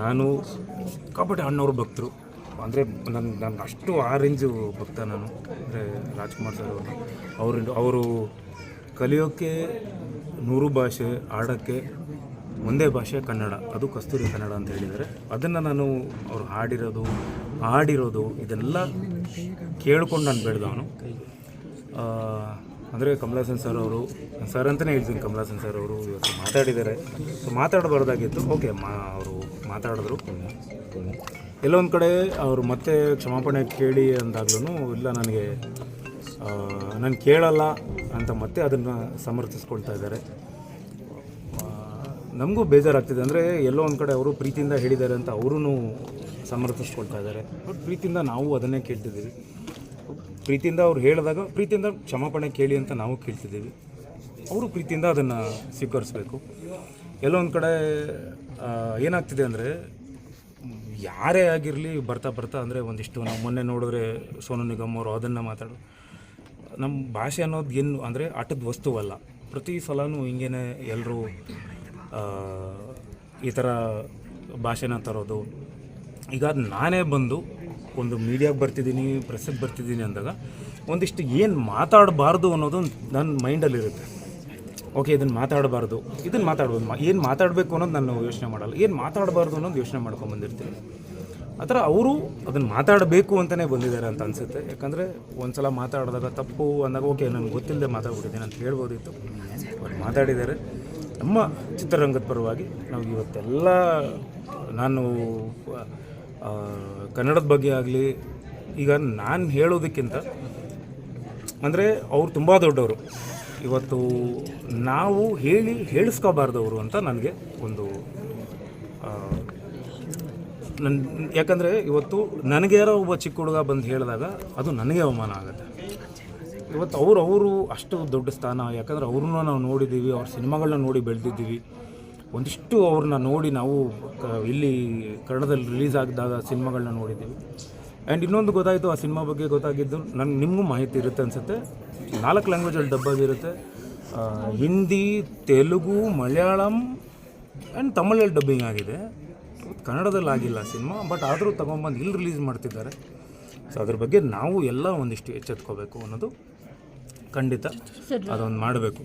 ನಾನು ಸಿಕ್ಕಾಪಟ್ಟೆ ಅಣ್ಣವ್ರ ಭಕ್ತರು. ಅಂದರೆ ನನ್ನ ನಾನು ಅಷ್ಟು ಆ ರೇಂಜು ಭಕ್ತ ನಾನು. ಅಂದರೆ ರಾಜ್ಕುಮಾರ್ ಸರ್ ಅವರು. ಅವರು ಅವರು ಕಲಿಯೋಕ್ಕೆ ನೂರು ಭಾಷೆ ಆಡೋಕ್ಕೆ ಒಂದೇ ಭಾಷೆ ಕನ್ನಡ. ಅದು ಕಸ್ತೂರಿ ಕನ್ನಡ ಅಂತ ಹೇಳಿದರೆ ಅದನ್ನು ನಾನು ಅವ್ರು ಹಾಡಿರೋದು ಹಾಡಿರೋದು ಇದೆಲ್ಲ ಕೇಳ್ಕೊಂಡು ನಾನು ಬೆಳೆದವನು. ಅಂದರೆ ಕಮಲಾಸನ್ ಸರ್ ಅವರು, ಸರ್ ಅಂತಲೇ ಹೇಳ್ತೀನಿ ಕಮಲಾಸನ್ ಸರ್ ಅವರು ಇವತ್ತು ಮಾತಾಡಿದ್ದಾರೆ. ಸೊ ಮಾತಾಡಬಾರ್ದಾಗಿತ್ತು. ಓಕೆ ಮಾ, ಅವರು ಮಾತಾಡಿದ್ರು. ಎಲ್ಲೊಂದು ಕಡೆ ಅವರು ಮತ್ತೆ ಕ್ಷಮಾಪಣೆ ಕೇಳಿ ಅಂದಾಗ್ಲೂ ಇಲ್ಲ ನನಗೆ ನಾನು ಕೇಳಲ್ಲ ಅಂತ ಮತ್ತೆ ಅದನ್ನು ಸಮರ್ಥಿಸ್ಕೊಳ್ತಾ ಇದ್ದಾರೆ. ನಮಗೂ ಬೇಜಾರಾಗ್ತಿದೆ. ಅಂದರೆ ಎಲ್ಲೋ ಒಂದು ಕಡೆ ಅವರು ಪ್ರೀತಿಯಿಂದ ಹೇಳಿದ್ದಾರೆ ಅಂತ ಅವರೂ ಸಮರ್ಥಿಸ್ಕೊಳ್ತಾ ಇದ್ದಾರೆ. ಬಟ್ ಪ್ರೀತಿಯಿಂದ ನಾವು ಅದನ್ನೇ ಕೇಳ್ತಿದ್ದೀವಿ. ಪ್ರೀತಿಯಿಂದ ಅವ್ರು ಹೇಳಿದಾಗ, ಪ್ರೀತಿಯಿಂದ ಕ್ಷಮಾಪಣೆ ಕೇಳಿ ಅಂತ ನಾವು ಕೇಳ್ತಿದ್ದೀವಿ. ಅವರು ಪ್ರೀತಿಯಿಂದ ಅದನ್ನು ಸ್ವೀಕರಿಸಬೇಕು. ಎಲ್ಲೊಂದು ಕಡೆ ಏನಾಗ್ತಿದೆ ಅಂದರೆ, ಯಾರೇ ಆಗಿರಲಿ ಬರ್ತಾ ಬರ್ತಾ ಅಂದರೆ ಒಂದಿಷ್ಟು ನಾವು ಮೊನ್ನೆ ನೋಡಿದ್ರೆ ಸೋನು ನಿಗಮ್ ಅವರು ಅದನ್ನು ಮಾತಾಡೋ ನಮ್ಮ ಭಾಷೆ ಅನ್ನೋದು ಏನು ಅಂದರೆ ಆಟದ ವಸ್ತುವಲ್ಲ ಪ್ರತಿ ಸಲನೂ ಹಿಂಗೇನೆ ಎಲ್ಲರೂ ಈ ಥರ ಭಾಷೆನ ತರೋದು. ಈಗ ನಾನೇ ಬಂದು ಒಂದು ಮೀಡಿಯಾಗೆ ಬರ್ತಿದ್ದೀನಿ ಪ್ರೆಸ್ಸಿಗೆ ಬರ್ತಿದ್ದೀನಿ ಅಂದಾಗ ಒಂದಿಷ್ಟು ಏನು ಮಾತಾಡಬಾರ್ದು ಅನ್ನೋದು ನನ್ನ ಮೈಂಡಲ್ಲಿರುತ್ತೆ. ಓಕೆ ಇದನ್ನು ಮಾತಾಡಬಾರ್ದು. ಇದನ್ನು ಮಾತಾಡ್ಬೋದು ಏನು ಮಾತಾಡಬೇಕು ಅನ್ನೋದು ನಾನು ಯೋಚನೆ ಮಾಡಲ್ಲ. ಏನು ಮಾತಾಡಬಾರ್ದು ಅನ್ನೋದು ಯೋಚನೆ ಮಾಡ್ಕೊಂಡು ಬಂದಿರ್ತೀನಿ. ಆ ಥರ ಅವರು ಅದನ್ನು ಮಾತಾಡಬೇಕು ಅಂತಲೇ ಬಂದಿದ್ದಾರೆ ಅಂತ ಅನಿಸುತ್ತೆ. ಯಾಕಂದರೆ ಒಂದು ಸಲ ಮಾತಾಡಿದಾಗ ತಪ್ಪು ಅಂದಾಗ, ಓಕೆ, ನನಗೆ ಗೊತ್ತಿಲ್ಲದೆ ಮಾತಾಡ್ಬಿಟ್ಟಿದ್ದೀನಿ ಅಂತ ಹೇಳ್ಬೋದಿತ್ತು. ಅವ್ರು ಮಾತಾಡಿದ್ದಾರೆ. ನಮ್ಮ ಚಿತ್ರರಂಗದ ಪರವಾಗಿ ನಾವು ಇವತ್ತೆಲ್ಲ ನಾನು ಕನ್ನಡದ ಬಗ್ಗೆ ಆಗಲಿ, ಈಗ ನಾನು ಹೇಳೋದಕ್ಕಿಂತ, ಅಂದರೆ ಅವ್ರು ತುಂಬ ದೊಡ್ಡವರು. ಇವತ್ತು ನಾವು ಹೇಳಿ ಹೇಳಿಸ್ಕೋಬಾರ್ದವರು ಅಂತ ನನಗೆ ಒಂದು ನನ್ನ ಯಾಕಂದರೆ ಇವತ್ತು ನನಗೆ ಯಾರೋ ಒಬ್ಬ ಚಿಕ್ಕ ಹುಡುಗ ಬಂದು ಹೇಳಿದಾಗ ಅದು ನನಗೆ ಅವಮಾನ ಆಗುತ್ತೆ. ಇವತ್ತು ಅವರು ಅವರು ಅಷ್ಟು ದೊಡ್ಡ ಸ್ಥಾನ, ಯಾಕಂದರೆ ಅವ್ರನ್ನ ನಾವು ನೋಡಿದ್ದೀವಿ, ಅವ್ರ ಸಿನಿಮಾಗಳನ್ನ ನೋಡಿ ಬೆಳೆದಿದ್ದೀವಿ. ಒಂದಿಷ್ಟು ಅವ್ರನ್ನ ನೋಡಿ ನಾವು ಇಲ್ಲಿ ಕನ್ನಡದಲ್ಲಿ ರಿಲೀಸ್ ಆಗಿದಾಗ ಸಿನಿಮಾಗಳನ್ನ ನೋಡಿದ್ದೀವಿ. ಆ್ಯಂಡ್ ಇನ್ನೊಂದು ಗೊತ್ತಾಯಿತು ಆ ಸಿನಿಮಾ ಬಗ್ಗೆ ಗೊತ್ತಾಗಿದ್ದು ನನಗೆ ನಿಮಗೂ ಮಾಹಿತಿ ಇರುತ್ತೆ ಅನಿಸುತ್ತೆ. ನಾಲ್ಕು ಲ್ಯಾಂಗ್ವೇಜಲ್ಲಿ ಡಬ್ಬಾಗಿರುತ್ತೆ ಆಗಿರುತ್ತೆ. ಹಿಂದಿ ತೆಲುಗು ಮಲಯಾಳಂ ಆ್ಯಂಡ್ ತಮಿಳಲ್ಲಿ ಡಬ್ಬಿಂಗ್ ಆಗಿದೆ. ಕನ್ನಡದಲ್ಲಿ ಆಗಿಲ್ಲ ಸಿನಿಮಾ ಬಟ್ ಆದರೂ ತೊಗೊಂಬಂದು ಇಲ್ಲಿ ರಿಲೀಸ್ ಮಾಡ್ತಿದ್ದಾರೆ. ಸೊ ಅದ್ರ ಬಗ್ಗೆ ನಾವು ಎಲ್ಲ ಒಂದಿಷ್ಟು ಎಚ್ಚೆತ್ಕೋಬೇಕು ಅನ್ನೋದು ಖಂಡಿತ ಅದೊಂದು ಮಾಡಬೇಕು.